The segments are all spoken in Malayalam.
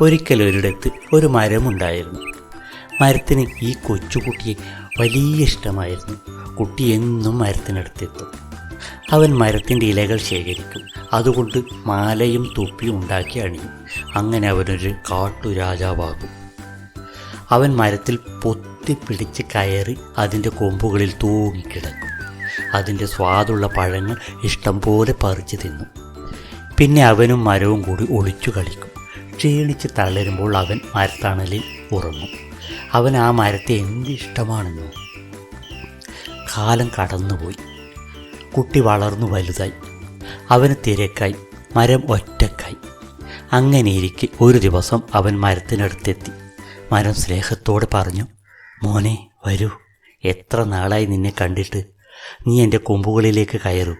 ഒരിക്കലൊരിടത്ത് ഒരു മരമുണ്ടായിരുന്നു. മരത്തിന് ഈ കൊച്ചുകുട്ടിയെ വലിയ ഇഷ്ടമായിരുന്നു. കുട്ടി എന്നും മരത്തിനടുത്തെത്തും. അവൻ മരത്തിന്റെ ഇലകൾ ശേഖരിക്കും. അതുകൊണ്ട് മാലയും തൊപ്പിയും ഉണ്ടാക്കി അണിയും. അങ്ങനെ അവനൊരു കാട്ടു രാജാവാകും അവൻ മരത്തിൽ പൊത്തി പിടിച്ച് കയറി അതിന്റെ കൊമ്പുകളിൽ തൂങ്ങിക്കിടക്കും അതിന്റെ സ്വാദുള്ള പഴങ്ങൾ ഇഷ്ടം പോലെ പറിച്ചു തിന്നു. പിന്നെ അവനും മരവും കൂടി ഒളിച്ചു കളിക്കും. ക്ഷീണിച്ച് തളരുമ്പോൾ അവൻ മരത്തണലിൽ ഉറങ്ങും. അവൻ ആ മരത്തെ എന്ത് ഇഷ്ടമാണെന്നോ. കാലം കടന്നുപോയി. കുട്ടി വളർന്നു വലുതായി. അവന് തിരക്കായി. മരം ഒറ്റക്കായി. അങ്ങനെയിരിക്കെ ഒരു ദിവസം അവൻ മരത്തിനടുത്തെത്തി. മരം സ്നേഹത്തോടെ പറഞ്ഞു മോനെ വരൂ. എത്ര നാളായി നിന്നെ കണ്ടിട്ട്. നീ എന്റെ കൊമ്പുകളിലേക്ക് കയറൂ.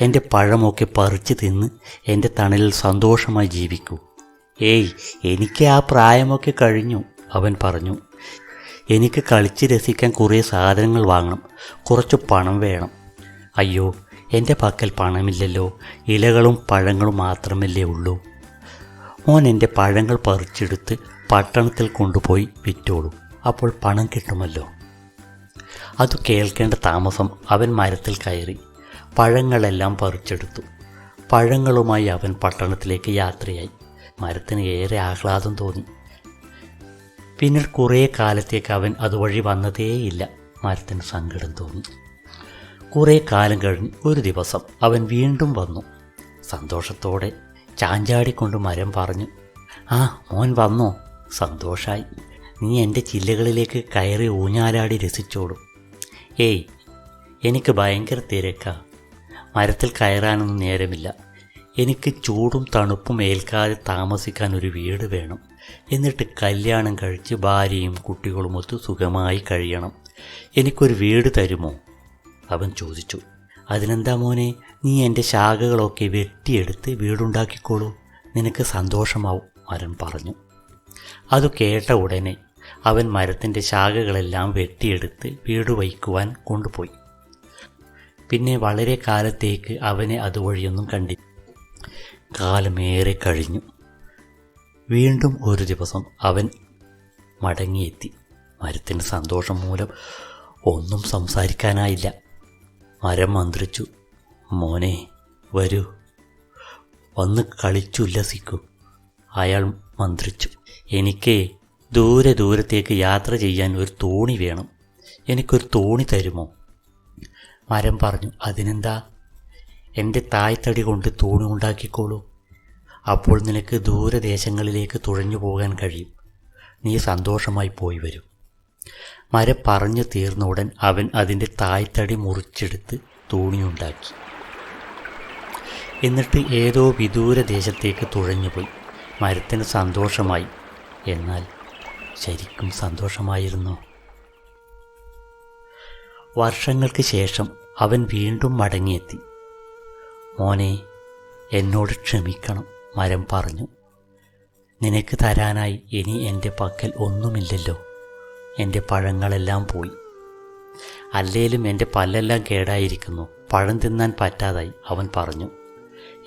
എന്റെ പഴമൊക്കെ പറിച്ചു തിന്ന് എന്റെ തണലിൽ സന്തോഷമായി ജീവിക്കൂ. ഏയ് എനിക്ക് ആ പ്രായമൊക്കെ കഴിഞ്ഞു അവൻ പറഞ്ഞു. എനിക്ക് കളിച്ച് രസിക്കാൻ കുറേ സാധനങ്ങൾ വാങ്ങണം കുറച്ച് പണം വേണം. അയ്യോ എന്റെ പക്കൽ പണമില്ലല്ലോ ഇലകളും പഴങ്ങളും മാത്രമല്ലേ ഉള്ളൂ. മോൻ എന്റെ പഴങ്ങൾ പറിച്ചെടുത്ത് പട്ടണത്തിൽ കൊണ്ടുപോയി വിറ്റോളൂ അപ്പോൾ പണം കിട്ടുമല്ലോ. അത് കേൾക്കേണ്ട താമസം അവൻ മരത്തിൽ കയറി പഴങ്ങളെല്ലാം പറിച്ചെടുത്തു. പഴങ്ങളുമായി അവൻ പട്ടണത്തിലേക്ക് യാത്രയായി. മരത്തിന് ഏറെ ആഹ്ലാദം തോന്നി. പിന്നീട് കുറേ കാലത്തേക്ക് അവൻ അതുവഴി വന്നതേയില്ല. മരത്തിന് സങ്കടം തോന്നി. കുറേ കാലം കഴിഞ്ഞ് ഒരു ദിവസം അവൻ വീണ്ടും വന്നു. സന്തോഷത്തോടെ ചാഞ്ചാടിക്കൊണ്ട് മരം പറഞ്ഞു ആ മോൻ വന്നോ. സന്തോഷായി. നീ എന്റെ ചില്ലകളിലേക്ക് കയറി ഊഞ്ഞാലാടി രസിച്ചോളൂ. ഏയ് എനിക്ക് ഭയങ്കര തിരക്കാ. മരത്തിൽ കയറാനൊന്നും നേരമില്ല. എനിക്ക് ചൂടും തണുപ്പും ഏൽക്കാതെ താമസിക്കാൻ ഒരു വീട് വേണം. എന്നിട്ട് കല്യാണം കഴിച്ച് ഭാര്യയും കുട്ടികളുമൊത്ത് സുഖമായി കഴിയണം. എനിക്കൊരു വീട് തരുമോ? അവൻ ചോദിച്ചു. അതിനെന്താ മോനെ നീ എന്റെ ശാഖകളൊക്കെ വെട്ടിയെടുത്ത് വീടുണ്ടാക്കിക്കോളൂ. നിനക്ക് സന്തോഷമാവും മരൻ പറഞ്ഞു. അത് കേട്ട ഉടനെ അവൻ മരത്തിന്റെ ശാഖകളെല്ലാം വെട്ടിയെടുത്ത് വീട് വയ്ക്കുവാൻ കൊണ്ടുപോയി. പിന്നെ വളരെ കാലത്തേക്ക് അവനെ അതുവഴിയൊന്നും കണ്ടി കാലമേറെ കഴിഞ്ഞു വീണ്ടും ഒരു ദിവസം അവൻ മടങ്ങിയെത്തി. മരത്തിന്റെ സന്തോഷം മൂലം ഒന്നും സംസാരിക്കാനായില്ല. മരം മന്ത്രിച്ചു മോനെ വരൂ. വന്ന് കളിച്ചുല്ലസിക്കൂ അയാൾ മന്ത്രിച്ചു. എനിക്ക് ദൂരെ ദൂരത്തേക്ക് യാത്ര ചെയ്യാൻ ഒരു തോണി വേണം. എനിക്കൊരു തോണി തരുമോ? മരം പറഞ്ഞു അതിനെന്താ? എന്റെ തായ്തടി കൊണ്ട് തൂണുണ്ടാക്കിക്കോളൂ അപ്പോൾ നിനക്ക് ദൂരദേശങ്ങളിലേക്ക് തുഴഞ്ഞു പോകാൻ കഴിയും. നീ സന്തോഷമായി പോയി വരും. മരം പറഞ്ഞു തീർന്ന ഉടൻ അവൻ അതിന്റെ തായ്തടി മുറിച്ചെടുത്ത് തൂണിയുണ്ടാക്കി എന്നിട്ട് ഏതോ വിദൂര ദേശത്തേക്ക് തുഴഞ്ഞുപോയി മരത്തിന് സന്തോഷമായി. എന്നാൽ ശരിക്കും സന്തോഷമായിരുന്നു? വർഷങ്ങൾക്ക് ശേഷം അവൻ വീണ്ടും മടങ്ങിയെത്തി. മോനെ എന്നോട് ക്ഷമിക്കണം മരം പറഞ്ഞു. നിനക്ക് തരാനായി ഇനി എന്റെ പക്കൽ ഒന്നുമില്ലല്ലോ. എന്റെ പഴങ്ങളെല്ലാം പോയി. അല്ലേലും എന്റെ പല്ലെല്ലാം കേടായിരിക്കുന്നു. പഴം തിന്നാൻ പറ്റാതായി അവൻ പറഞ്ഞു.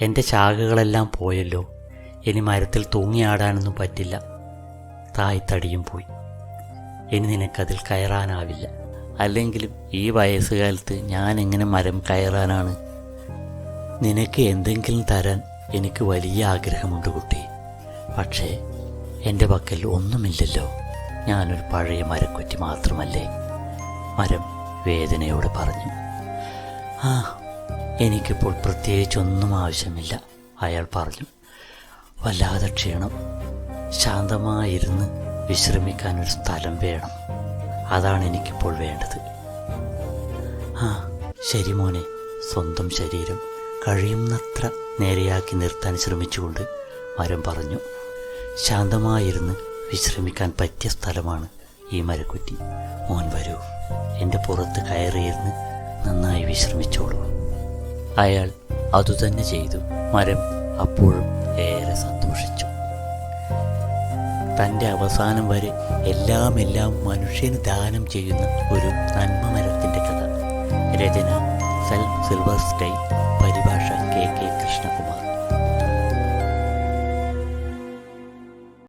എന്റെ ശാഖകളെല്ലാം പോയല്ലോ. ഇനി മരത്തിൽ തൂങ്ങിയാടാനൊന്നും പറ്റില്ല. തായ്തടിയും പോയി. ഇനി നിനക്കതിൽ കയറാനാവില്ല. അല്ലെങ്കിലും ഈ വയസ്സുകാലത്ത് ഞാൻ എങ്ങനെ മരം കയറാനാണ്? നിനക്ക് എന്തെങ്കിലും തരാൻ എനിക്ക് വലിയ ആഗ്രഹമുണ്ട് കുട്ടി. പക്ഷേ എന്റെ പക്കൽ ഒന്നുമില്ലല്ലോ. ഞാനൊരു പഴയ മരക്കുറ്റി മാത്രമല്ലേ? മരം വേദനയോട് പറഞ്ഞു. ആ എനിക്കിപ്പോൾ പ്രത്യേകിച്ചൊന്നും ആവശ്യമില്ല അയാൾ പറഞ്ഞു. വല്ലാതെ ക്ഷീണം. ശാന്തമായിരുന്ന് വിശ്രമിക്കാൻ ഒരു സ്ഥലം വേണം. അതാണ് എനിക്കിപ്പോൾ വേണ്ടത്. ആ ശരി മോനെ സ്വന്തം ശരീരം. കഴിയുന്നത്ര നേരെയാക്കി നിർത്താൻ ശ്രമിച്ചുകൊണ്ട് മരം പറഞ്ഞു ശാന്തമായിരുന്ന് വിശ്രമിക്കാൻ പറ്റിയ സ്ഥലമാണ് ഈ മരക്കുറ്റി. മോൻ വരൂ. എന്റെ പുറത്ത് കയറിയിരുന്ന് നന്നായി വിശ്രമിച്ചോളൂ. അയാൾ അതുതന്നെ ചെയ്തു. മരം അപ്പോഴും ഏറെ സന്തോഷിച്ചു. തന്റെ അവസാനം വരെ എല്ലാം എല്ലാം മനുഷ്യന് ദാനം ചെയ്യുന്ന ഒരു നന്മ മരത്തിന്റെ കഥ. രചന സെൽ സിൽവർ സ്റ്റൈൻ. した小判